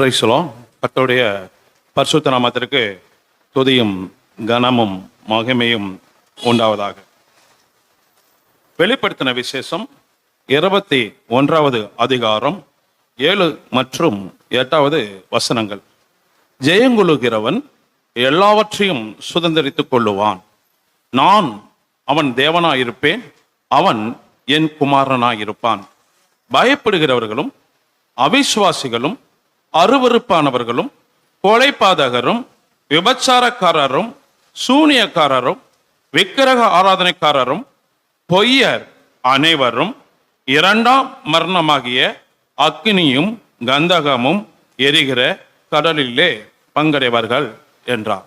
பிரைசலோ கர்த்தருடைய பரிசுத்த நாமத்திற்கு துதியும் கனமும் மகிமையும் உண்டாவதாக. வெளிப்படுத்தின விசேஷம் இருபத்தி ஒன்றாவது அதிகாரம் ஏழு மற்றும் எட்டாவது வசனங்கள். ஜெயங்குலுகிறவன் எல்லாவற்றையும் சுதந்திரித்துக் கொள்ளுவான். நான் அவன் தேவனாயிருப்பேன் அவன் என் குமாரனாயிருப்பான். பயப்படுகிறவர்களும் அவிசுவாசிகளும் அருவருப்பானவர்களும் கொலைபாதகரும் விபச்சாரக்காரரும் சூனியக்காரரும் விக்கிரக ஆராதனைக்காரரும் பொய்யர் அனைவரும் இரண்டாம் மரணமாகிய அக்னியும் கந்தகமும் எரிகிற கடலிலே பங்கடைவார்கள் என்றார்.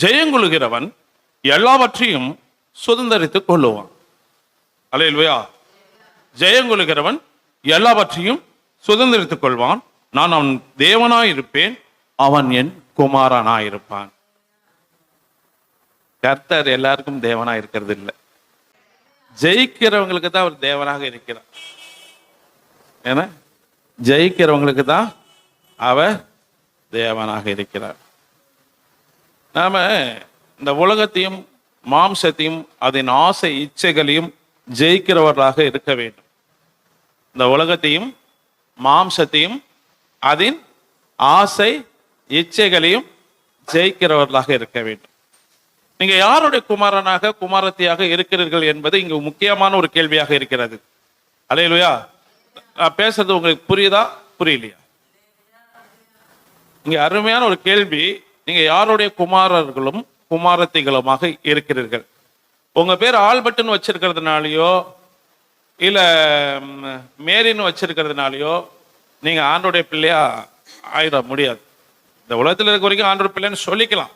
ஜெயங்கொள்கிறவன் எல்லாவற்றையும் சுதந்திரித்துக் கொள்ளுவான். அலையில்வையா ஜெயங்கொள்கிறவன் எல்லாவற்றையும் சுதந்திரித்துக் கொள்வான். நான் அவன் தேவனாயிருப்பேன் அவன் என் குமாரனாயிருப்பான். கர்த்தர் எல்லாருக்கும் தேவனா இருக்கிறது இல்லை ஜெயிக்கிறவங்களுக்கு தான் அவர் தேவனாக இருக்கிறார். ஏன்னா ஜெயிக்கிறவங்களுக்கு தான் அவர் தேவனாக இருக்கிறார். நாம இந்த உலகத்தையும் மாம்சத்தையும் அதன் ஆசை இச்சைகளையும் ஜெயிக்கிறவர்களாக இருக்க வேண்டும். இந்த உலகத்தையும் மாம்சத்தையும் அதன் ஆசை இச்சைகளையும் ஜெயிக்கிறவர்களாக இருக்க வேண்டும். நீங்க யாருடைய குமாரனாக குமாரத்தியாக இருக்கிறீர்கள் என்பது இங்கு முக்கியமான ஒரு கேள்வியாக இருக்கிறது. அலையலுயா நான் பேசுறது உங்களுக்கு புரியுதா புரியலையா? இங்க அருமையான ஒரு கேள்வி. நீங்க யாருடைய குமாரர்களும் குமாரத்திகளுமாக இருக்கிறீர்கள்? உங்க பேர் ஆல்பர்ட்னு வச்சிருக்கிறதுனாலயோ இல்ல மேரின்னு வச்சிருக்கிறதுனாலயோ நீங்க ஆண்டோடைய பிள்ளையா ஆயிட முடியாது. இந்த உலகத்தில் இருக்க வரைக்கும் ஆண்டோட பிள்ளைன்னு சொல்லிக்கலாம்.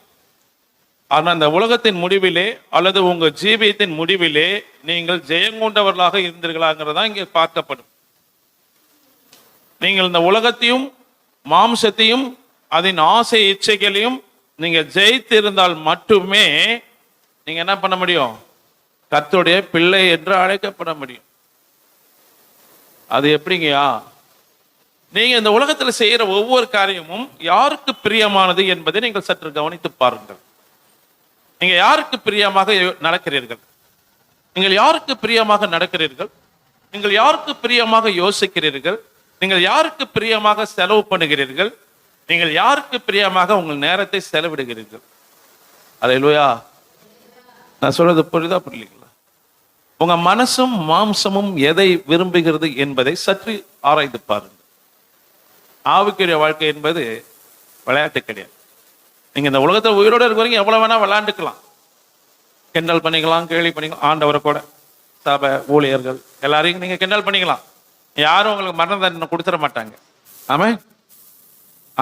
ஆனால் அந்த உலகத்தின் முடிவிலே அல்லது உங்க ஜீவியத்தின் முடிவிலே நீங்கள் ஜெயங்கொண்டவர்களாக இருந்தீர்களாங்கிறதா இங்கே பார்க்கப்படும். நீங்கள் இந்த உலகத்தையும் மாம்சத்தையும் அதன் ஆசை இச்சைகளையும் நீங்க ஜெயித்து இருந்தால் மட்டுமே நீங்க என்ன பண்ண முடியும்? கத்துடைய பிள்ளை என்று அழைக்கப்பட முடியும். அது எப்படிங்கயா நீங்க இந்த உலகத்துல செய்யற ஒவ்வொரு காரியமும் யாருக்கு பிரியமானது என்பதை நீங்கள் சற்று கவனித்து பாருங்கள். நீங்க யாருக்கு பிரியமாக யோ- நடக்கிறீர்கள்? நீங்கள் யாருக்கு பிரியமாக நடக்கிறீர்கள்? நீங்கள் யாருக்கு பிரியமாக யோசிக்கிறீர்கள்? நீங்கள் யாருக்கு பிரியமாக செலவு பண்ணுகிறீர்கள்? நீங்கள் யாருக்கு பிரியமாக உங்கள் நேரத்தை செலவிடுகிறீர்கள்? அதை இல்லையா நான் சொல்றது புரியுதா புரியலீங்களா? உங்க மனசும் மாம்சமும் எதை விரும்புகிறது என்பதை சற்று ஆராய்ந்து பாருங்கள். ஆவுக்குரிய வாழ்க்கை என்பது விளையாட்டு கிடையாது. நீங்கள் இந்த உலகத்தில் உயிரோட இருக்க வரைக்கும் எவ்வளோ வேணால் விளாண்டுக்கலாம் கிண்டல் பண்ணிக்கலாம் கேலி பண்ணிக்கலாம் ஆண்டவரை கூட சபை ஊழியர்கள் எல்லாரையும் நீங்கள் கிண்டல் பண்ணிக்கலாம். யாரும் உங்களுக்கு மரண தண்டனை கொடுத்துட மாட்டாங்க. ஆமே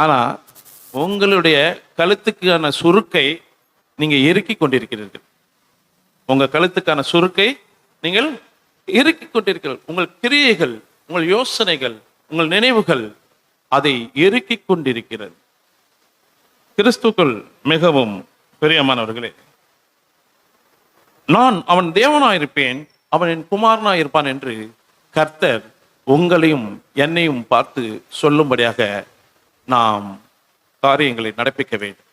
ஆனால் உங்களுடைய கழுத்துக்கான சுருக்கை நீங்கள் இறுக்கி கொண்டிருக்கிறீர்கள். உங்கள் கழுத்துக்கான சுருக்கை நீங்கள் இறுக்கி கொண்டிருக்கிறீர்கள். உங்கள் கிரியைகள் உங்கள் யோசனைகள் உங்கள் நினைவுகள் அதை இறுக்கி கொண்டிருக்கிறது. கிறிஸ்துக்கள் மிகவும் பிரியமானவர்களே நான் அவன் தேவனாயிருப்பேன் அவன் என் குமாரனாயிருப்பான் என்று கர்த்தர் உங்களையும் என்னையும் பார்த்து சொல்லும்படியாக நாம் காரியங்களை நடப்பிக்க வேண்டும்.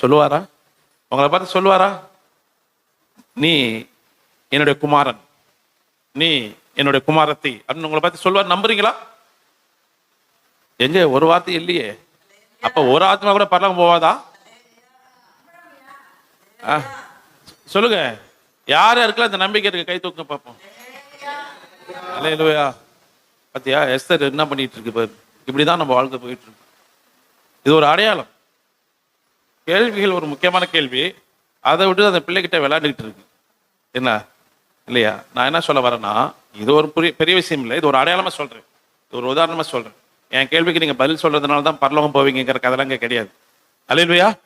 சொல்லுவாரா? உங்களை பார்த்து சொல்லுவாரா? நீ என்னுடைய குமாரன். நீ என்னுடைய குமாரத்தை அப்படின்னு உங்களை பார்த்து சொல்லுவார் நம்புறீங்களா? எங்க? ஒரு வார்த்தை இல்லையே. அப்ப ஒரு ஆத்மா கூட பரலம் போவாதா? ஆ, சொல்லுங்க. யார் இருக்கல அந்த நம்பிக்கை இருக்கு? கை தூக்க பார்ப்போம் அலையலுவையா பாத்தியா எஸ்தர் என்ன பண்ணிட்டு இருக்கு பாரு. இப்படிதான் நம்ம வாழ்க்கை போயிட்டு இருக்கு. இது ஒரு அடையாளம். கேள்விகள் ஒரு முக்கியமான கேள்வி. அதை விட்டு அந்த பிள்ளைகிட்ட விளையாண்டுக்கிட்டு இருக்கு. என்ன? இல்லையா? நான் என்ன சொல்ல வரேன்னா இது ஒரு பெரிய பெரிய விஷயம் இல்லை. இது ஒரு அடையாளமா சொல்றேன். இது ஒரு உதாரணமா சொல்றேன். என் கேள்விக்கு நீங்க பதில் சொல்றதுனால தான் பரலோகம் போவீங்கிற கதெல்லாம் இங்க கிடையாது. அல்லையா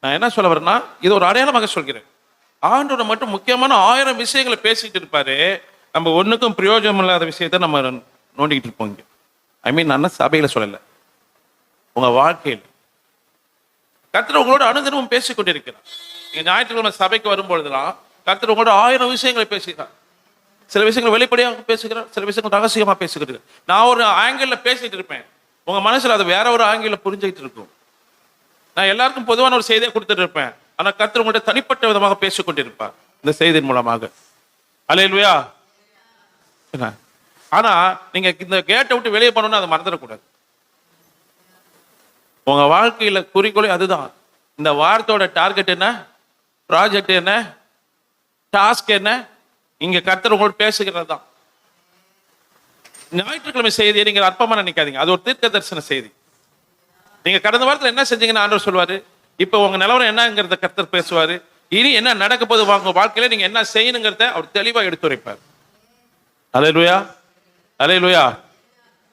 நான் என்ன சொல்ல வரேன்னா இது ஒரு அடையாளமாக சொல்கிறேன். ஆண்டோட மட்டும் முக்கியமான ஆயிரம் விஷயங்களை பேசிட்டு இருப்பாரு. நம்ம ஒண்ணுக்கும் பிரயோஜனம் இல்லாத விஷயத்த நம்ம நோண்டிக்கிட்டு இருப்போம் இங்க. ஐ மீன் நான் சபையில சொல்லலை. உங்க வாழ்க்கையில். கத்திர உங்களோட அனுதினமும் பேசிக்கொண்டிருக்கிறார். நீங்க ஞாயிற்றுக்கிழமை சபைக்கு வரும்பொழுதுலாம் கத்திர உங்களோட ஆயிரம் விஷயங்களை பேசுகிறார் சில விஷயங்கள் வெளிப்படையாக பேசுகிறார் சில விஷயங்கள் ரகசியமாக பேசுகிறது நான் ஒரு ஆங்கிளில் பேசிட்டு இருப்பேன். உங்கள் மனசில் அது வேற ஒரு ஆங்கிளில் புரிஞ்சுக்கிட்டு இருக்கும். நான் எல்லாருக்கும் பொதுவான ஒரு செய்தியை கொடுத்துட்டு இருப்பேன். ஆனால் கர்த்தர் உங்கள்கிட்ட தனிப்பட்ட விதமாக பேசிக்கொண்டிருப்பார் இந்த செய்தியின் மூலமாக. அலையில்வையா என்ன? ஆனால் நீங்கள் இந்த கேட்டை விட்டு வெளியே போனோம்னா அதை மறந்துடக்கூடாது. உங்கள் வாழ்க்கையில் குறிக்கோளே அதுதான். இந்த வாரத்தோட டார்கெட் என்ன? ப்ராஜெக்ட் என்ன? டாஸ்க் என்ன? இங்க கர்த்தர் உங்களோட பேசுகிறது தான் ஞாயிற்றுக்கிழமை செய்தியை நீங்க அற்பமா நினைக்காதீங்க. அது ஒரு தீர்க்க தரிசன செய்தி. நீங்க கடந்த வாரத்தில் என்ன செஞ்சீங்கன்னு ஆண்டவர் சொல்லுவாரு. இப்போ உங்க நிலவரம் என்னங்கிறத கர்த்தர் பேசுவாரு. இனி என்ன நடக்க போது உங்க வாழ்க்கையில? நீங்க என்ன செய்யணுங்கிறத அவர் தெளிவா எடுத்துரைப்பார் அலையலுயா அலையலுயா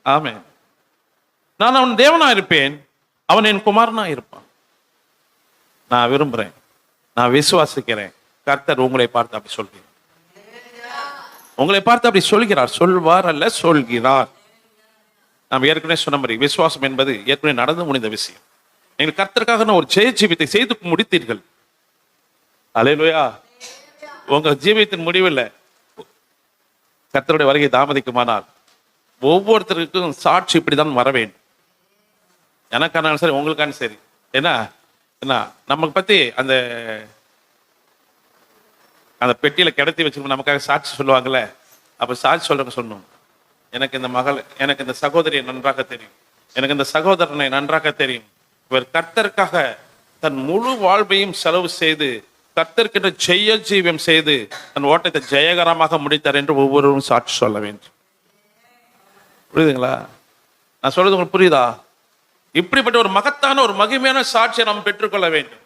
ஆமே நான் அவன் தேவனா இருப்பேன். அவன் என் குமாரனா இருப்பான். நான் விரும்புறேன். நான் விசுவாசிக்கிறேன். கர்த்தர் உங்களை பார்த்து அப்படி சொல்கிறேன். உங்களை பார்த்து அப்படி சொல்கிறார். சொல்வார் அல்ல சொல்கிறார். நாம் ஏற்கனவே சொன்ன மாதிரி விசுவாசம் என்பது ஏற்கனவே நடந்து முடிந்த விஷயம். நீங்கள் கர்த்தருக்காக நான் ஒரு ஜெய ஜீவித்தை செய்து முடித்தீர்கள். அலையிலோயா உங்க ஜீவியத்தின் முடிவில் கர்த்தருடைய வருகை தாமதிக்குமானால் ஒவ்வொருத்தருக்கும் சாட்சி இப்படிதான் வர வேண்டும். எனக்கானாலும் சரி உங்களுக்கான சரி. என்ன? என்ன? நமக்கு பத்தி அந்த அந்த பெட்டியில் கிடத்தி வச்சிருக்கோம். நமக்காக சாட்சி சொல்லுவாங்கல்ல. அப்போ சாட்சி சொல்கிறவங்க சொல்லணும். எனக்கு இந்த மகள் எனக்கு இந்த சகோதரியை நன்றாக தெரியும். எனக்கு இந்த சகோதரனை நன்றாக தெரியும். இவர் கர்த்தருக்காக தன் முழு வாழ்வையும் செலவு செய்து கர்த்தர்கிட்ட ஜெய ஜீவியம் செய்து தன் ஓட்டத்தை ஜெயகரமாக முடித்தார் என்று ஒவ்வொருவரும் சாட்சி சொல்ல வேண்டும். புரியுதுங்களா? நான் சொல்றது உங்களுக்கு புரியுதா? இப்படிப்பட்ட ஒரு மகத்தான ஒரு மகிமையான சாட்சியை நாம் பெற்றுக்கொள்ள வேண்டும்.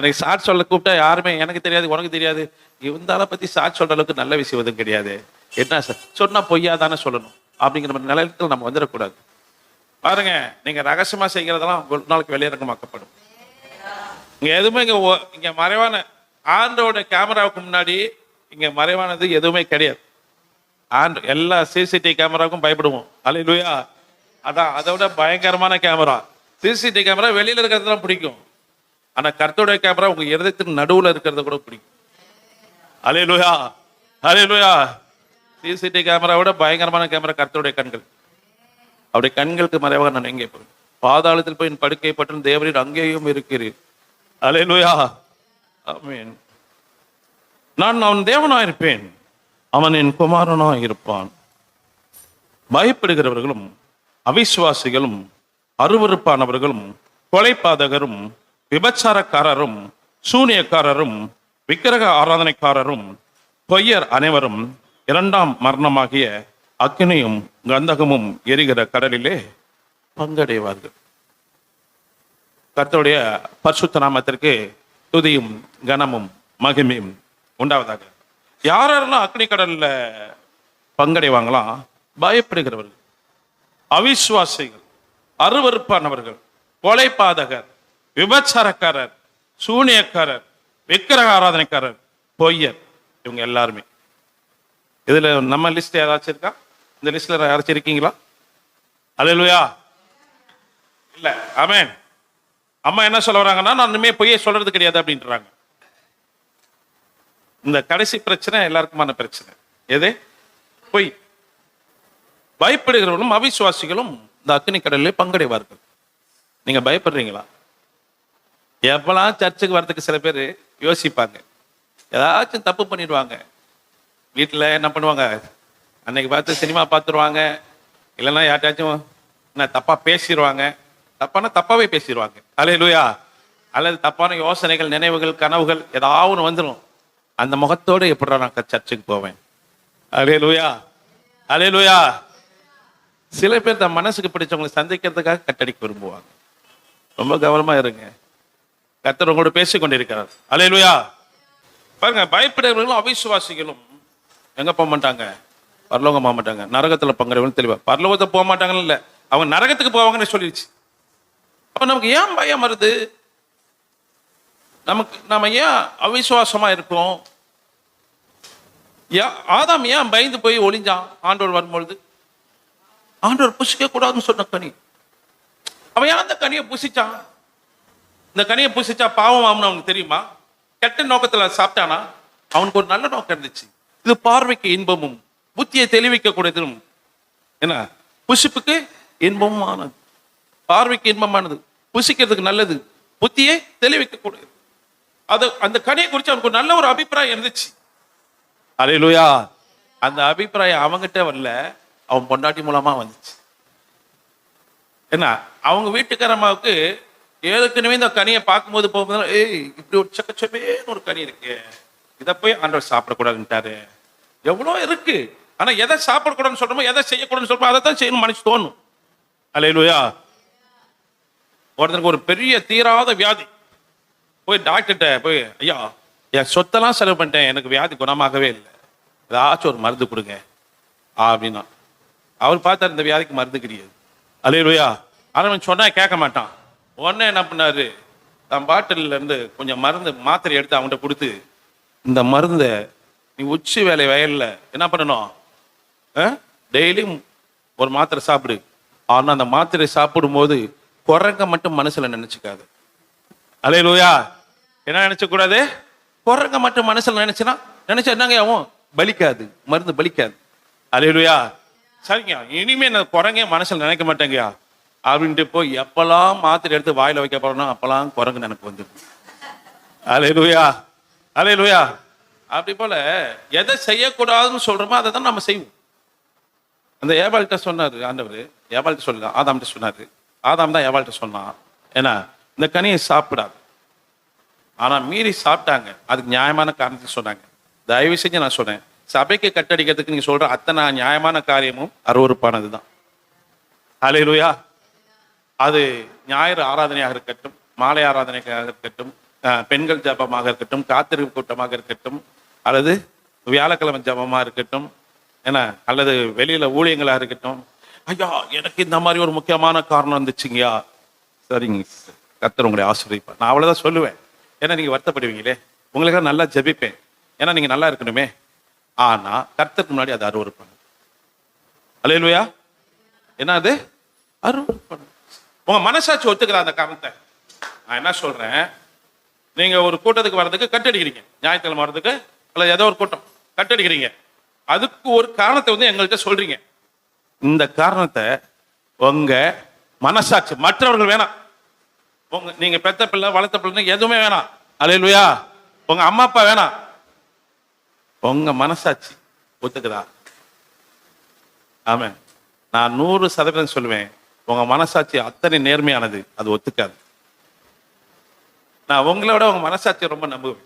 அன்னைக்கு சாட் சொல்ல கூப்பிட்டா யாருமே எனக்கு தெரியாது உனக்கு தெரியாது. இவந்தால பத்தி சாட் சொல்ற அளவுக்கு நல்ல விஷயம் எதுவும் கிடையாது. என்ன சார்? சொன்னா பொய்யா தானே சொல்லணும். அப்படிங்கிற மாதிரி நிலையத்தில் நம்ம வந்துடக்கூடாது. பாருங்க நீங்க ரகசியமா செய்கிறதெல்லாம் ஒரு நாளுக்கு வெளியிறக்கமாக்கப்படும் இங்க எதுவுமே இங்க இங்க மறைவான ஆண்டோட கேமராவுக்கு முன்னாடி இங்க மறைவானது எதுவுமே கிடையாது. ஆண்டு எல்லா சிசிடிவி கேமராவுக்கும் பயப்படுவோம். அலையிலுயா அதான் அதை விட பயங்கரமான கேமரா. சிசிடிவி கேமரா வெளியில இருக்கிறதுலாம் பிடிக்கும். ஆனா கர்த்தருடைய கேமரா உங்க இருதயத்தின் நடுவுல இருக்கிறத கூட பிடிக்கும். அலையலுயா அலையலுயா சிசிடிவி கேமரா விட பயங்கரமான கேமரா கர்த்தருடைய கண்கள். அவருடைய கண்களுக்கு மறைவாக நான் எங்கே போய் பாதாளத்தில் போய் என் படுக்கை பற்றும் தேவரின் அங்கேயும் இருக்கிறீர். அலையலுயா ஆமென் நான் அவன் தேவனாய் இருப்பேன். அவன் என் குமாரனாய் இருப்பான். பயப்படுகிறவர்களும் அவிசுவாசிகளும் அருவருப்பானவர்களும் கொலைபாதகரும் விபச்சாரக்காரரும் சூனியக்காரரும் விக்கிரக ஆராதனைக்காரரும் பொய்யர் அனைவரும் இரண்டாம் மரணமாகிய அக்கினியும் கந்தகமும் எரிகிற கடலிலே பங்கடைவார்கள். கர்த்தருடைய பரிசுத்த நாமத்திற்கு துதியும் கனமும் மகிமையும் உண்டாவதாக. யார் யாரெல்லாம் அக்னி கடல்ல பங்கடைவாங்களாம் பயப்படுகிறவர்கள் அவிசுவாசிகள் அருவருப்பானவர்கள் கொலைபாதகர் விபச்சாரக்காரர் சூனியக்காரர் விக்கிரக ஆராதனைக்காரர் பொய்யர் இவங்க எல்லாருமே. இதுல நம்ம லிஸ்ட் யாராச்சும் இருக்கா? இந்த லிஸ்ட்ல யாராச்சும் இருக்கீங்களா? அல்லேலூயா இல்ல ஆமென் அம்மா என்ன சொல்ல வராங்கன்னா நான் இனிமே பொய்யை சொல்றது கிடையாது அப்படின்றாங்க. இந்த கடைசி பிரச்சனை எல்லாருக்குமான பிரச்சனை. எது? பொய். பயப்படுகிறவர்களும் அவிசுவாசிகளும் இந்த அக்னி கடலில் பங்கடைவார்கள். நீங்க பயப்படுறீங்களா? எப்பெல்லாம் சர்ச்சுக்கு வர்றதுக்கு சில பேர் யோசிப்பாங்க. ஏதாச்சும் தப்பு பண்ணிடுவாங்க. வீட்டில் என்ன பண்ணுவாங்க? அன்னைக்கு பார்த்து சினிமா பார்த்துருவாங்க. இல்லைன்னா யார்ட்டாச்சும் என்ன தப்பாக பேசிடுவாங்க தப்பானா தப்பாகவே பேசிடுவாங்க அலே லூயா அல்லது தப்பான யோசனைகள் நினைவுகள் கனவுகள் ஏதாவது ஒன்று வந்துடும் அந்த முகத்தோடு எப்படா நான் சர்ச்சுக்கு போவேன்? அலே லூயா அலே லூயா சில பேர் தன் மனசுக்கு பிடிச்சவங்களை சந்திக்கிறதுக்காக கட்டடிக்கு விரும்புவாங்க. ரொம்ப கவனமாக இருங்க. கத்தர் உங்களோட பேசிக் கொண்டிருக்கிறார் அலையலுயா பாருங்க பயப்படுறவர்களும் அவிசுவாசிகளும் எங்க போக மாட்டாங்க? பரலோகம் போக மாட்டாங்க. நரகத்துல பங்குறவங்க தெளிவா. பரலோகத்தை போக மாட்டாங்கன்னு இல்ல. அவங்க நரகத்துக்கு போவாங்கன்னு சொல்லிடுச்சு. அப்ப நமக்கு ஏன் பயம் வருது? நமக்கு நாம ஏன் அவிசுவாசமா இருக்கோம்? ஆதாம் ஏன் பயந்து போய் ஒளிஞ்சான்? ஆண்டோர் வரும்பொழுது? ஆண்டோர் புசிக்க கூடாதுன்னு சொன்ன கனி. அவன் ஏன் அந்த கனியை புசிச்சான்? இந்த கனியை புசிச்சா பாவம் ஆகும்னு அவனுக்கு தெரியுமா? கெட்ட நோக்கத்துல சாப்பிட்டானா? அவனுக்கு ஒரு நல்ல நோக்கம் இருந்துச்சு. இது பார்வைக்கு இன்பமும் புத்தியை தெளிவிக்க கூடியதும் என்ன? புசிப்புக்கு இன்பமானது பார்வைக்கு இன்பமானது. புசிக்கிறதுக்கு நல்லது. புத்தியை தெளிவிக்க கூடியது அது அந்த கனியை குறித்து அவனுக்கு ஒரு நல்ல ஒரு அபிப்பிராயம் இருந்துச்சு. அலையிலுயா. அந்த அபிப்பிராயம் அவங்ககிட்ட வரல. அவன் பொண்டாட்டி மூலமா வந்துச்சு. என்ன? அவங்க வீட்டுக்காரம்மாவுக்கு ஏற்கனவே இந்த கனியை பார்க்கும்போது போகும்போது ஏய் இப்படி ஒரு சக்கச்சபேன்னு ஒரு கனி இருக்கு. இதை போய் ஆண்டவர் சாப்பிடக்கூடாதுன்ட்டாரு. எவ்வளோ இருக்கு. ஆனா எதை சாப்பிடக்கூடாதுன்னு சொல்றோமோ எதை செய்யக்கூடாதுன்னு சொல்றோமோ அதை தான் செய்யணும் மனசு தோணும். அலையிலுயா ஒருத்தனுக்கு ஒரு பெரிய தீராத வியாதி. போய் டாக்டர்கிட்ட போய் ஐயா என் சொத்தெல்லாம் செலவு பண்ணிட்டேன். எனக்கு வியாதி குணமாகவே இல்லை. ஏதாச்சும் ஒரு மருந்து கொடுங்க. அப்படின்னா. அவர் பார்த்தா இந்த வியாதிக்கு மருந்து கிடையாது. அலையிலுயா அவன் சொன்னா கேட்க மாட்டான். உடனே என்ன பண்ணாரு? தன் பாட்டில இருந்து கொஞ்சம் மருந்து மாத்திரை எடுத்து அவன்கிட்ட கொடுத்து இந்த மருந்தை நீ உச்சி வேலை வயல்ல என்ன பண்ணணும்? டெய்லியும் ஒரு மாத்திரை சாப்பிடு. ஆனால் அந்த மாத்திரை சாப்பிடும்போது குரங்க மட்டும் மனசுல நினைச்சுக்காது. லூயா என்ன நினைச்ச குரங்க மட்டும் மனசுல நினைச்சுனா நினைச்சா என்னங்க ஆகும்? பலிக்காது. மருந்து பலிக்காது. அலையலூயா. சரிங்க. இனிமே நான் குரங்கே மனசுல நினைக்க மாட்டேங்கயா அப்படின்ட்டு போய் எப்பெல்லாம் மாத்திரை எடுத்து வாயில வைக்க போறோம்னா அப்பெல்லாம் குரங்கு எனக்கு வந்துடும் அலே லூயா அப்படி போல எதை செய்யக்கூடாதுன்னு சொல்றோமோ அதை தான் நம்ம செய்வோம். அந்த ஏவாள்கிட்ட சொன்னாரு ஆண்டவர். ஏவாள்கிட்ட சொல்லுங்க ஆதாம்கிட்ட சொன்னாரு. ஆதாம் தான் ஏவாள்கிட்ட சொன்னான். ஏன்னா இந்த கனியை சாப்பிடாது. ஆனா மீறி சாப்பிட்டாங்க. அதுக்கு நியாயமான காரணத்துக்கு சொன்னாங்க. தயவு செஞ்சு நான் சொன்னேன் சபைக்கு கட்டடிக்கிறதுக்கு நீங்க சொல்ற அத்தனை நியாயமான காரியமும் அருவறுப்பானது தான் அலையிலுயா. அது ஞாயிறு ஆராதனையாக இருக்கட்டும் மாலை ஆராதனைக்காக இருக்கட்டும் பெண்கள் ஜபமாக இருக்கட்டும் காத்திருப்பு கூட்டமாக இருக்கட்டும் அல்லது வியாழக்கிழமை ஜபமாக இருக்கட்டும் என்ன அல்லது வெளியில ஊழியங்களா இருக்கட்டும். ஐயா எனக்கு இந்த மாதிரி ஒரு முக்கியமான காரணம் இருந்துச்சுங்கய்யா சரிங்க கத்தர் உங்களை ஆசிரியப்பா நான் அவ்வளோதான் சொல்லுவேன். ஏன்னா நீங்க வருத்தப்படுவீங்களே. உங்களுக்காக நல்லா ஜெபிப்பேன். ஏன்னா நீங்கள் நல்லா இருக்கணுமே. ஆனால் கர்த்தருக்கு முன்னாடி அது அருவறுப்பாங்க அலையிலுவையா என்ன அது? அருவறுப்பாங்க உங்க மனசாட்சி ஒத்துக்கிற அந்த காரணத்தை. நான் என்ன சொல்றேன்? நீங்க ஒரு கூட்டத்துக்கு வர்றதுக்கு கட்டடிக்கிறீங்க. ஞாயிற்றுக்கிழமை வர்றதுக்கு அல்லது ஏதோ ஒரு கூட்டம். கட்டடிக்கிறீங்க. அதுக்கு ஒரு காரணத்தை வந்து எங்கள்கிட்ட சொல்றீங்க. இந்த காரணத்தை உங்க மனசாட்சி மற்றவர்கள் வேணாம். உங்க நீங்க பெத்த பிள்ளை வளர்த்த பிள்ளை எதுவுமே வேணாம். அலையிலுயா உங்க அம்மா அப்பா வேணாம். உங்க மனசாட்சி ஒத்துக்குதா? ஆமாம் நான் நூறு சதவீதம் சொல்லுவேன். உங்க மனசாட்சி அத்தனை நேர்மையானது. அது ஒத்துக்காது. நான் உங்களை விட உங்க மனசாட்சியை ரொம்ப நம்புவேன்.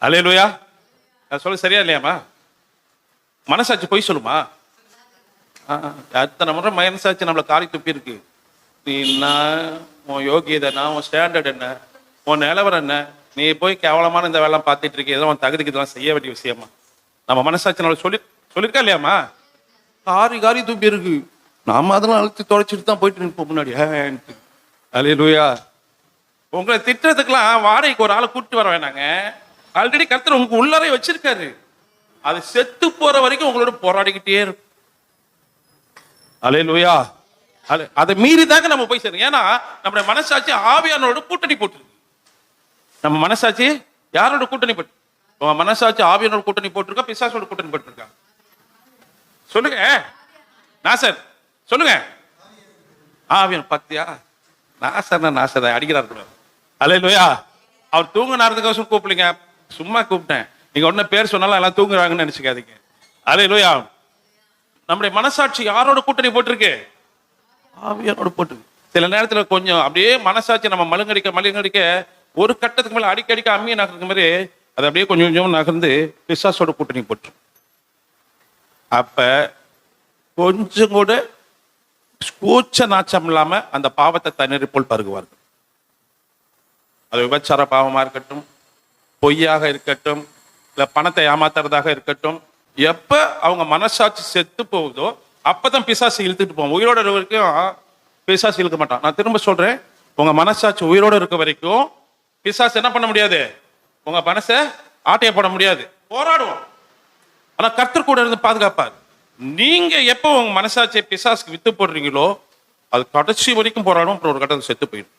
அலையலுயா நான் சொல்ல சரியா இல்லையாம்மா? மனசாட்சி பொய் சொல்லுமா? ஆ, அத்தனை முறை மனசாட்சி நம்மளை காரி துப்பி இருக்கு நீ என்ன? உன் யோகியதை என்ன? உன் ஸ்டாண்டர்ட் என்ன? உன் நிலவரம் என்ன? நீ போய் கேவலமான இந்த வேலை பார்த்துட்டு இருக்கே. ஏதோ உன் தகுதிக்கு இதெல்லாம் செய்ய வேண்டிய விஷயமா? நம்ம மனசாட்சி நம்மளை சொல்லி சொல்லிருக்கா இல்லையாம்மா? காரி காரி துப்பி இருக்கு நாம அதெல்லாம் அழுத்தி தொலைச்சிட்டு தான் போயிட்டு நிற்போம் முன்னாடி. அலையலுயா உங்களை திட்டத்துக்கெல்லாம் வாடகைக்கு ஒரு ஆளை கூட்டிட்டு வர வேணாங்க. ஆல்ரெடி கர்த்தர் உங்களுக்கு உள்ளாரே வச்சிருக்காரு. அது செத்து போற வரைக்கும் உங்களோட போராடிக்கிட்டே இருக்கும். அலையலுயா அது அதை மீறி தாங்க நம்ம போய் சேரும் ஏன்னா நம்முடைய மனசாட்சி ஆவியானோட கூட்டணி போட்டிருக்கு. நம்ம மனசாட்சி யாரோட கூட்டணி போட்டு உங்க மனசாட்சி ஆவியானோட கூட்டணி போட்டிருக்கா பிசாசோட கூட்டணி போட்டிருக்கா? சொல்லுங்க. சார் சொல்லுங்க. ஆவியன் பத்தியா நாசர் நாசர் அடிக்கிறார் அலே அலையிலுயா அவர் தூங்க கூப்பிடுங்க சும்மா கூப்பிட்டேன். நீங்க உடனே பேர் சொன்னாலும் எல்லாம் தூங்குறாங்கன்னு நினைச்சுக்காதீங்க. அலையிலுயா நம்முடைய மனசாட்சி யாரோட கூட்டணி போட்டிருக்கு? ஆவியாரோட போட்டிருக்கு சில நேரத்துல கொஞ்சம் அப்படியே மனசாட்சி நம்ம மழுங்கடிக்க மழுங்கடிக்க ஒரு கட்டத்துக்கு மேல அடிக்கடிக்க அம்மியை நகர்ந்த மாதிரி அது அப்படியே கொஞ்சம் கொஞ்சம் நகர்ந்து பிசாசோட கூட்டணி போட்டு அப்ப கொஞ்சம் கூட கூச்ச நாச்சம் இல்லாம அந்த பாவத்தை தண்ணீர் போல் பருகுவார்கள். அது விபச்சார பாவமா இருக்கட்டும் பொய்யாக இருக்கட்டும் இல்ல பணத்தை ஏமாத்துறதாக இருக்கட்டும் எப்ப அவங்க மனசாட்சி செத்து போகுதோ அப்பதான் பிசாசு இழுத்துட்டு போவோம். உயிரோட இருக்க வரைக்கும் பிசாசு இழுக்க மாட்டான். நான் திரும்ப சொல்றேன் உங்க மனசாட்சி உயிரோட இருக்க வரைக்கும் பிசாசு என்ன பண்ண முடியாது? உங்க மனசை ஆட்டைய போட முடியாது. போராடுவோம். ஆனா கர்த்தர் கூட இருந்து பாதுகாப்பார். நீங்க எப்போ உங்க மனசாட்சியை பிசாசுக்கு வித்து போடுறீங்களோ அது கடைசி வரைக்கும் போராடும் அப்புறம் ஒரு கட்டத்தில் செத்து போயிடும்.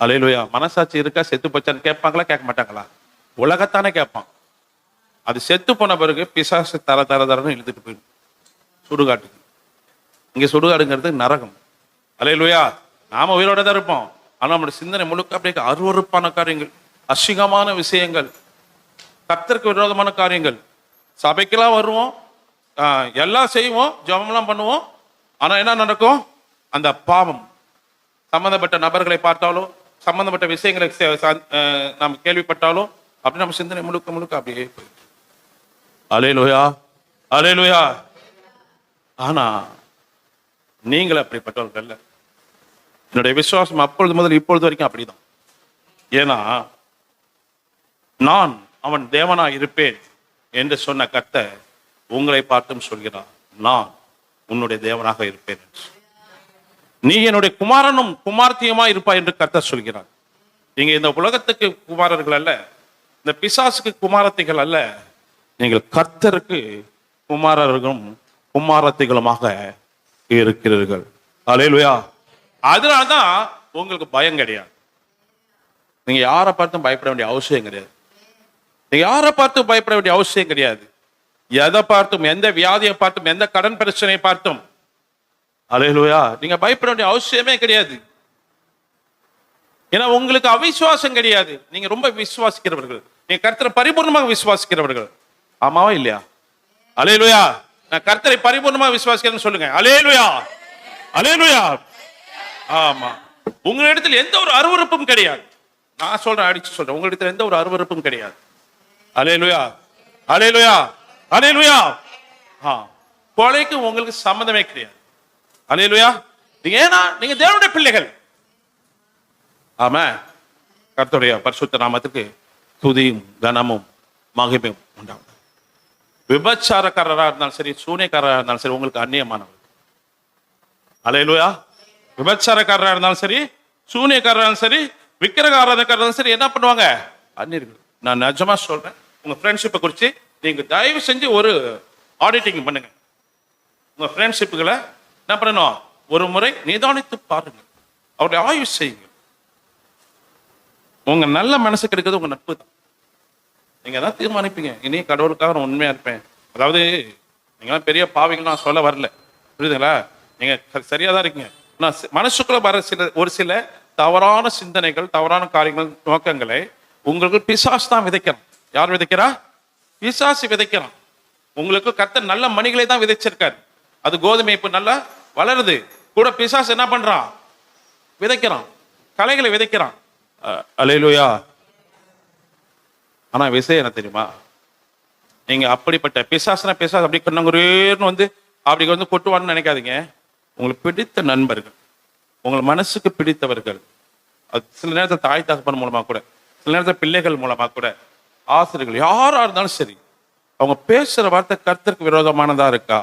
அலையிலுயா மனசாட்சி இருக்கா செத்து போச்சான்னு கேட்பாங்களா கேட்க மாட்டாங்களா? உலகத்தானே கேட்பான். அது செத்து போன பிறகு பிசாசு தர தர தரன்னு இழுத்துட்டு போயிடும். சுடுகாட்டுக்கு. இங்க சுடுகாடுங்கிறது நரகம். அலையிலுயா நாம உயிரோட தான் இருப்போம். ஆனா நம்மளோட சிந்தனை முழுக்க அப்படியே அருவருப்பான காரியங்கள் அசிங்கமான விஷயங்கள் கத்திற்கு விரோதமான காரியங்கள். சபைக்கெல்லாம் வருவோம் எல்லாம் செய்வோம் ஜபம்லாம் பண்ணுவோம். ஆனால் என்ன நடக்கும்? அந்த பாவம். சம்பந்தப்பட்ட நபர்களை பார்த்தாலோ சம்பந்தப்பட்ட விஷயங்களை நாம் கேள்விப்பட்டாலோ அப்படி நம்ம சிந்தனை முழுக்க முழுக்க அப்படியே அலே லோயா அலே அலையலுயா. ஆனா நீங்கள் அப்படிப்பட்டவர்கள் அல்ல என்னுடைய விசுவாசம் அப்பொழுது முதல் இப்பொழுது வரைக்கும் அப்படிதான். ஏன்னா நான் அவன் தேவனா இருப்பேன் என்று சொன்ன கத்தை உங்களை பார்த்தும் சொல்கிறார் நான் உன்னுடைய தேவனாக இருப்பேன் என்று. நீ என்னுடைய குமாரனும் குமார்த்தியுமா இருப்பாய் என்று கர்த்தர் சொல்கிறார். நீங்க இந்த உலகத்துக்கு குமாரர்கள் அல்ல இந்த பிசாசுக்கு குமாரத்திகள் அல்ல. நீங்கள் கர்த்தருக்கு குமாரர்களும் குமாரத்திகளுமாக இருக்கிறீர்கள். அலையிலுயா அதனாலதான் உங்களுக்கு பயம் கிடையாது. நீங்க யாரை பார்த்தும் பயப்பட வேண்டிய அவசியம் கிடையாது. நீங்க யாரை பார்த்து பயப்பட வேண்டிய அவசியம் கிடையாது. எதை பார்த்தும் எந்த வியாதியை பார்த்தும் எந்த கடன் பிரச்சனையை பார்த்தும். அலையலுயா நீங்க பயப்பட வேண்டிய அவசியமே கிடையாது. ஏன்னா உங்களுக்கு அவிசுவாசம் கிடையாது. நீங்க ரொம்ப விசுவாசிக்கிறவர்கள். நீங்க கர்த்தரை பரிபூர்ணமாக விசுவாசிக்கிறவர்கள். ஆமாவா இல்லையா? அலையலுயா நான் கர்த்தரை பரிபூர்ணமாக விசுவாசிக்கிறேன்னு சொல்லுங்க. அலையலுயா அலையலுயா ஆமா. உங்களிடத்தில் எந்த ஒரு அருவருப்பும் கிடையாது. நான் சொல்றேன் அடிச்சு சொல்றேன். உங்களிடத்தில் எந்த ஒரு அருவருப்பும் கிடையாது. அலையலுயா அலையலுயா அலையலுயா ஆ கொலைக்கு உங்களுக்கு சம்மந்தமே கிடையாது. அலையலுயா நீங்க ஏன்னா நீங்க தேவனுடைய பிள்ளைகள். ஆமா கர்த்தருடைய பரிசுத்த நாமத்துக்கு துதியும் கனமும் மகிமையும் உண்டாகும் விபச்சாரக்காரராக இருந்தாலும் சரி சூனியக்காரராக இருந்தாலும் சரி உங்களுக்கு அந்நியமானவர். அலையலுயா விபச்சாரக்காரராக இருந்தாலும் சரி சூனியக்காரராக இருந்தாலும் சரி விக்கிரகாரதக்காரராக இருந்தாலும் சரி என்ன பண்ணுவாங்க? அந்நியர்கள். நான் நிஜமா சொல்றேன். உங்க ஃப்ரெண்ட்ஷிப்பை குறித்து நீங்க தயவு செஞ்சு ஒரு ஆடிட்டிங் பண்ணுங்க. உங்க ஃப்ரெண்ட்ஷிப்புகளை என்ன பண்ணணும்? ஒரு முறை நிதானித்து பாருங்க. அவருடைய ஆய்வு செய்யுங்க. உங்க நல்ல மனசு கிடைக்கிறது உங்க நட்பு தான். நீங்க தான் தீர்மானிப்பீங்க. இனி கடவுளுக்காக நான் உண்மையா இருப்பேன். அதாவது நீங்களாம் பெரிய பாவிகள் நான் சொல்ல வரல. புரியுதுங்களா? நீங்க ச- சரியா தான் இருக்கீங்க. நான் மனசுக்குள்ள வர சில ஒரு சில தவறான சிந்தனைகள் தவறான காரியங்கள் நோக்கங்களை உங்களுக்கு பிசாசு தான் விதைக்கணும். யார் விதைக்கிறா? பிசாசு விதைக்கிறான். உங்களுக்கு கர்த்தர் நல்ல மணிகளை தான் விதைச்சிருக்காரு. அது கோதுமை இப்போ நல்லா வளருது. கூட பிசாசு என்ன பண்றான்? விதைக்கிறான். கலைகளை விதைக்கிறான். அலையிலோயா ஆனா விஷயம் என்ன தெரியுமா? நீங்க அப்படிப்பட்ட பிசாசுனா பிசாசு அப்படி கண்ணங்குறேன்னு வந்து அப்படி வந்து கொட்டுவான்னு நினைக்காதீங்க. உங்களுக்கு பிடித்த நண்பர்கள் உங்கள் மனசுக்கு பிடித்தவர்கள். அது சில நேரத்தில் தாய் தகப்பன் மூலமா கூட சில நேரத்தில் பிள்ளைகள் மூலமா கூட ஆசிரியர்கள் யாராக இருந்தாலும் சரி அவங்க பேசுகிற வார்த்தை கருத்திற்கு விரோதமானதாக இருக்கா?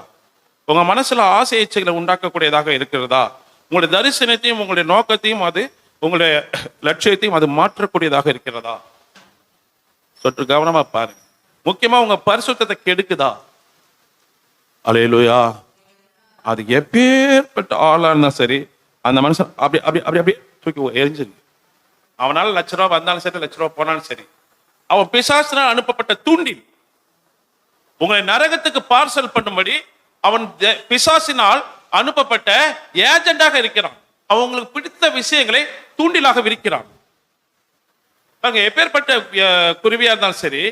உங்கள் மனசில் ஆசை இச்சைகளை உண்டாக்கக்கூடியதாக இருக்கிறதா? உங்களுடைய தரிசனத்தையும் உங்களுடைய நோக்கத்தையும் அது உங்களுடைய லட்சியத்தையும் அது மாற்றக்கூடியதாக இருக்கிறதா? சற்று கவனமாக பாருங்க. முக்கியமாக உங்கள் பரிசுத்தத்தை கெடுக்குதா? அலையலுயா அது எப்பேற்பட்ட ஆளாக இருந்தால் சரி அந்த மனுஷன் அப்படி அப்படி அப்படி அப்படியே தூக்கி எரிஞ்சிருக்கு அவனால லட்ச ரூபா வந்தாலும் சரி லட்ச ரூபா போனாலும் சரி அவன் பிசாசினால் அனுப்பப்பட்ட தூண்டில். உங்களை நரகத்துக்கு பார்சல் பண்ணும்படி அவன் பிசாசினால் அனுப்பப்பட்ட ஏஜெண்டாக இருக்கிறான். அவன் உங்களுக்கு பிடித்த விஷயங்களை தூண்டிலாக விரிக்கிறான். பாருங்க எப்பேற்பட்ட குருவியா இருந்தாலும் சரி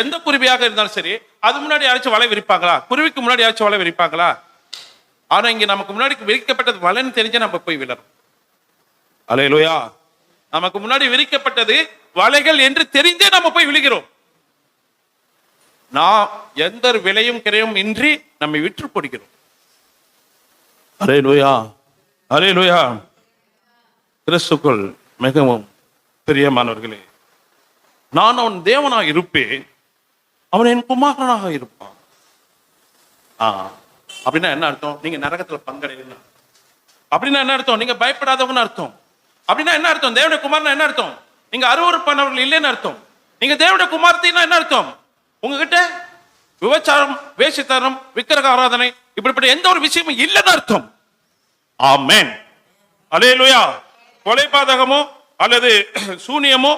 எந்த குருவியாக இருந்தாலும் சரி அது முன்னாடி யாராச்சும் வலை விரிப்பாங்களா? குருவிக்கு முன்னாடி யாராச்சும் வலை விரிப்பாங்களா? ஆனா இங்க நமக்கு முன்னாடி விரிக்கப்பட்டது வலைன்னு தெரிஞ்சா நம்ம போய் விழறோம். அலையலுயா. நமக்கு முன்னாடி விரிக்கப்பட்டது வலைகள் என்று தெரிந்தே நம்ம போய் விழுகிறோம். நாம் எந்த ஒரு விலையும் கிரையும் இன்றி நம்மை விற்று போடுகிறோம். அரே லோயா அரே லோயா கிறிஸ்துக்குள் மிகவும் பிரியமானவர்களே நான் அவன் தேவனாக இருப்பேன் அவன் என் குமாரனாக இருப்பான். ஆ அப்படின்னா என்ன அர்த்தம்? நீங்க நரகத்துல பங்கடையணும் அப்படின்னா என்ன அர்த்தம்? நீங்க பயப்படாதவங்கன்னு அர்த்தம். அப்படின்னா என்ன அர்த்தம்? தேவனுடைய குமாரனா என்ன அர்த்தம்? நீங்க அருவறுப்பானவர்கள் இல்லைன்னு அர்த்தம். நீங்க தேவனுடைய குமாரத்தின்னா என்ன அர்த்தம்? உங்ககிட்ட விபச்சாரம் வேசித்தனம் விக்கிரக ஆராதனை இப்படிப்பட்ட எந்த ஒரு விஷயமும் இல்லைன்னு அர்த்தம். ஆமேன். அலையலுயா கொலைபாதகமோ அல்லது சூனியமோ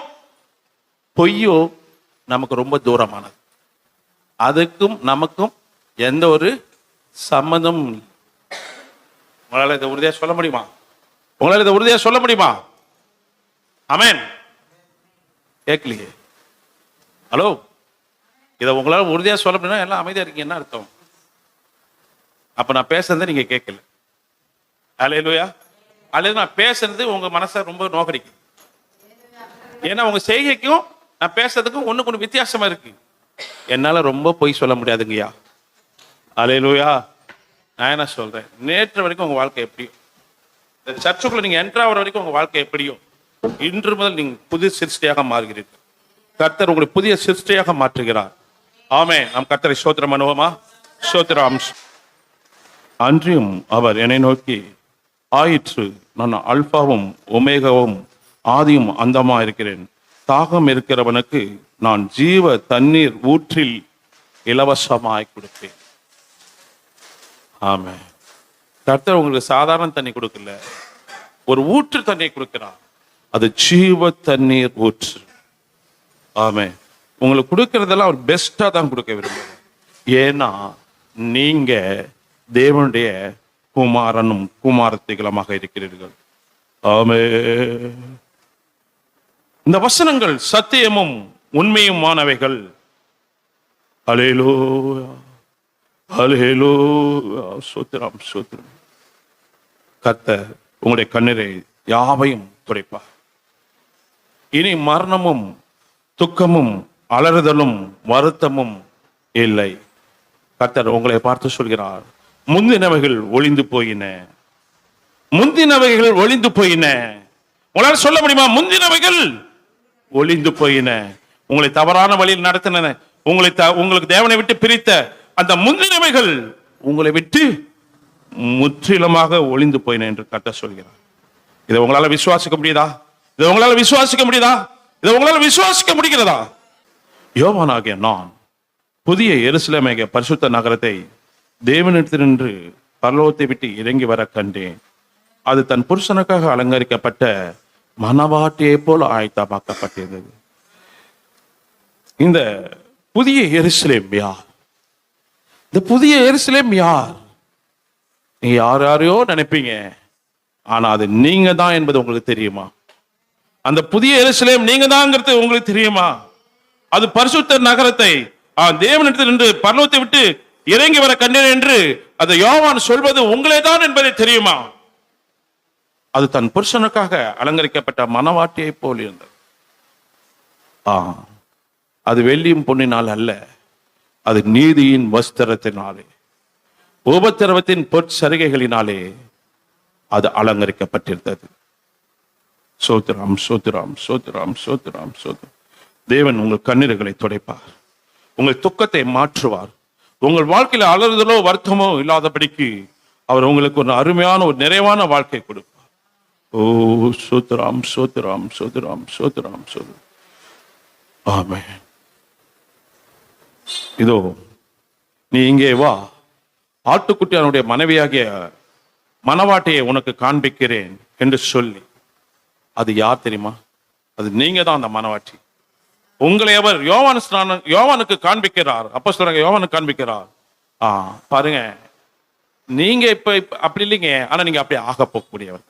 பொய்யோ நமக்கு ரொம்ப தூரமானது. அதுக்கும் நமக்கும் எந்த ஒரு சம்மந்தமும் இல்லை. உங்களால இதை உறுதியா சொல்ல முடியுமா? உங்களால் இதை உறுதியா சொல்ல முடியுமா? அமேன் கேட்கலையே. ஹலோ இதை உங்களால் உறுதியாக சொல்ல முடியும்னா எல்லாம் அமைதியாக இருக்கீங்க என்ன அர்த்தம்? அப்போ நான் பேசுறதை நீங்கள் கேட்கல. அலையலுயா அல்லது நான் பேசுறது உங்கள் மனசை ரொம்ப நோக்கடிக்கும் ஏன்னா உங்கள் செய்கைக்கும் நான் பேசுறதுக்கும் ஒன்று கொஞ்சம் வித்தியாசமாக இருக்கு. என்னால் ரொம்ப பொய் சொல்ல முடியாதுங்கய்யா. அலையலுயா நான் என்ன சொல்கிறேன் நேற்று வரைக்கும் உங்கள் வாழ்க்கை எப்படியும்? இந்த சர்ச்சுக்குள்ளே நீங்கள் என்ட்ராகிற வரைக்கும் உங்கள் வாழ்க்கை எப்படியும்? இன்று முதல் நீங்கள் புதிய சிருஷ்டியாக மாறுகிறீர்கள். கர்த்தர் உங்களை புதிய சிருஷ்டியாக மாற்றுகிறார். ஆமே நம் கர்த்தரை சோத்திரம் அனுபவமா சோத்திரம் அன்றியும் அவர் என்னை நோக்கி ஆயிற்று நான் அல்பாவும் ஒமேகவும் ஆதியும் அந்தமா இருக்கிறேன். தாகம் இருக்கிறவனுக்கு நான் ஜீவ தண்ணீர் ஊற்றில் இலவசமாய் கொடுப்பேன். ஆமே கர்த்தர் உங்களுக்கு சாதாரண தண்ணி கொடுக்கல. ஒரு ஊற்று தண்ணியை கொடுக்கிறார். அது ஜீவ தண்ணீர் ஊற்று. ஆமே உங்களுக்கு கொடுக்கறதெல்லாம் அவர் பெஸ்டா தான் கொடுக்க விரும்புகிறார் ஏன்னா நீங்க தேவனுடைய குமாரனும் குமாரத்திகளமாக இருக்கிறீர்கள். ஆமே இந்த வசனங்கள் சத்தியமும் உண்மையுமானவைகள் அலேலோ அலேலோ சோத்திரம் சோத்திரம். கத்த உங்களுடைய கண்ணீரை யாவையும் துடைப்பார் இனி மரணமும் துக்கமும் அலறுதலும் வருத்தமும் இல்லை. கத்தர் உங்களை பார்த்து சொல்கிறார் முந்தினவைகள் ஒளிந்து போயின. முந்தினவைகள் ஒளிந்து போயின. உங்களால் சொல்ல முடியுமா? முந்தினவைகள் ஒளிந்து போயின. உங்களை தவறான வழியில் நடத்தின உங்களை த- உங்களுக்கு தேவனை விட்டு பிரித்த அந்த முந்தினவைகள் உங்களை விட்டு முற்றிலுமாக ஒளிந்து போயின என்று கட்ட சொல்கிறார். இதை உங்களால விசுவாசிக்க முடியுதா? இதை உங்களால விசுவாசிக்க முடியுதா? இதை உங்களால விசுவாசிக்க முடிகிறதா? யோவானாகிய நான் புதிய எருசலேமாகிய பரிசுத்த நகரத்தை தேவனிடத்தினின்று பரலோகத்தை விட்டு இறங்கி வர கண்டேன். அது தன் புருஷனுக்காக அலங்கரிக்கப்பட்ட மனவாட்டியை போல ஆயத்தமாக்கப்பட்டிருந்தது இந்த புதிய எருசலேம் யார்? இந்த புதிய எருசலேம் யார்? நீங்க யார் யாரையோ நினைப்பீங்க. ஆனா அது நீங்க தான் என்பது உங்களுக்கு தெரியுமா? அந்த புதிய எருசலேம் நீங்க தான்ங்கிறது உங்களுக்கு தெரியுமா? அது பரிசுத்த நகரத்தை தேவனிடத்தில் நின்று பர்வத்தை விட்டு இறங்கி வர கண்டேன் என்று அந்த யோவான் சொல்வது உங்களே தான் என்பதை தெரியுமா? அது தன் புருஷனுக்காக அலங்கரிக்கப்பட்ட மனவாட்டியை போல் இருந்தது. ஆ அது வெள்ளியும் பொன்னினால் அல்ல அது நீதியின் வஸ்திரத்தினாலே உபத்திரவத்தின் பொற்சரிகைகளினாலே அது அலங்கரிக்கப்பட்டிருந்தது. சோத்ராம் சோத்ராம் சோத்ராம் சோத்ராம் சோத்ராம் தேவன் உங்கள் கண்ணீர்களை துடைப்பார். உங்கள் துக்கத்தை மாற்றுவார். உங்கள் வாழ்க்கையில அலறுதலோ வருத்தமோ இல்லாதபடிக்கு அவர் உங்களுக்கு ஒரு அருமையான ஒரு நிறைவான வாழ்க்கை கொடுப்பார். ஓ சோத்ராம் சோத்ராம் சோத்ராம் சோத்ராம் சோத்திரம். ஆமே இதோ நீ இங்கே வா. ஆட்டுக்குட்டி அவனுடைய மனைவியாகிய மனவாட்டையை உனக்கு காண்பிக்கிறேன் என்று சொல்லி அது யார் தெரியுமா? அது நீங்க தான் அந்த மனவாட்டி. உங்களை அவர் யோவான் ஸ்நானம் யோவானுக்கு காண்பிக்கிறார். அப்போ சொல்றாங்க யோவானுக்கு காண்பிக்கிறார். ஆ பாருங்க. நீங்க இப்ப இப்ப அப்படி இல்லைங்க. ஆனா நீங்க அப்படி ஆக போகக்கூடியவர்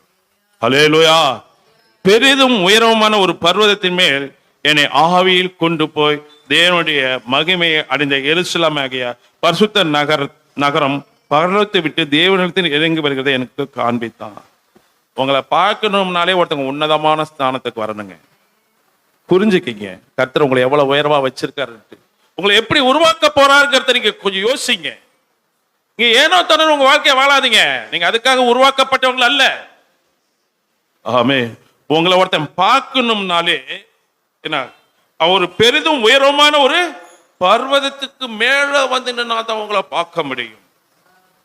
ஹalleluya. பெரிதும் உயரமான ஒரு பர்வதத்தின் மேல் என்னை ஆவியில் கொண்டு போய் தேவனுடைய மகிமையை அடைந்த எருசலமாகிய பரிசுத்த நகர் நகரம் பர்வத்தை விட்டு தேவனிடத்தில் இறங்கி வருகிறதை எனக்கு காண்பித்தான் உங்களை பார்க்கணும்னாலே ஒருத்தவங்க உன்னதமான ஸ்தானத்துக்கு வரணுங்க. புரிஞ்சுக்கிங்க. கர்த்தர் உங்களை எவ்வளவு உயர்வா வச்சிருக்காருன்ட்டு. உங்களை எப்படி உருவாக்க போறாருங்கிறத நீங்க கொஞ்சம் யோசிங்க. நீங்க ஏனோ தானே உங்க வாழ்க்கையை வாழாதீங்க. நீங்க அதுக்காக உருவாக்கப்பட்டவங்க அல்ல. ஆமே. உங்களை ஒருத்தன் பார்க்கணும்னாலே என்ன? அவர் பெரிதும் உயரமான ஒரு பர்வதத்துக்கு மேல வந்து நின்னா தான் உங்களை பார்க்க முடியும்.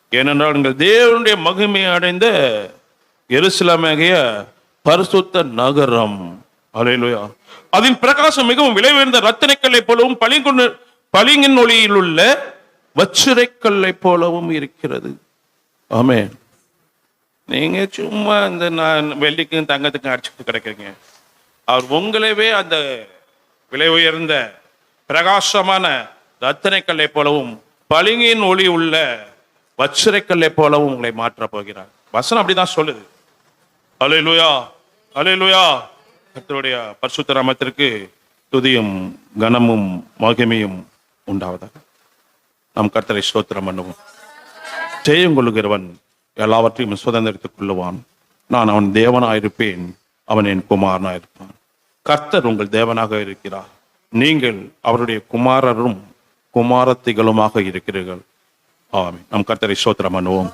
ஏனென்றால் நீங்கள் தேவனுடைய மகிமை அடைந்த எருசலமாகிய பரிசுத்த நகரம். அலையிலுயா அதன் பிரகாசம் மிகவும் விலை உயர்ந்த ரத்தினக்கல்லை போலவும் பளிங்குண்டு பளிங்கின் ஒளியில் உள்ள வச்சிரைக்கல்லை போலவும் இருக்கிறது. ஆமே நீங்க சும்மா இந்த நான் வெள்ளிக்கும் தங்கத்துக்கும் அடிச்சுட்டு கிடைக்கிறீங்க. அவர் உங்களவே அந்த விலை உயர்ந்த பிரகாசமான ரத்தனைக்கல்லை போலவும் பளிங்கின் ஒளி உள்ள வச்சிரைக்கல்லை போலவும் உங்களை மாற்றப் போகிறார். வசனம் அப்படிதான் சொல்லுது. அலையலுயா அலையலுயா கத்தருடைய பரிசுத்த நாமத்திற்கு துதியும் கனமும் மகிமையும் உண்டாவதாக. நாம் கர்த்தரை ஸ்தோத்திரம் பண்ணுவோம். ஜெயம் கொள்ளுகிறவன் எல்லாவற்றையும் சுதந்திரத்துக் கொள்ளுவான். நான் அவன் தேவனாயிருப்பேன் அவன் என் குமாரனாயிருப்பான் கர்த்தர் உங்கள் தேவனாக இருக்கிறார். நீங்கள் அவருடைய குமாரரும் குமாரத்திகளுமாக இருக்கிறீர்கள். ஆமே நம் கர்த்தரை சோத்திரம் பண்ணுவோம்.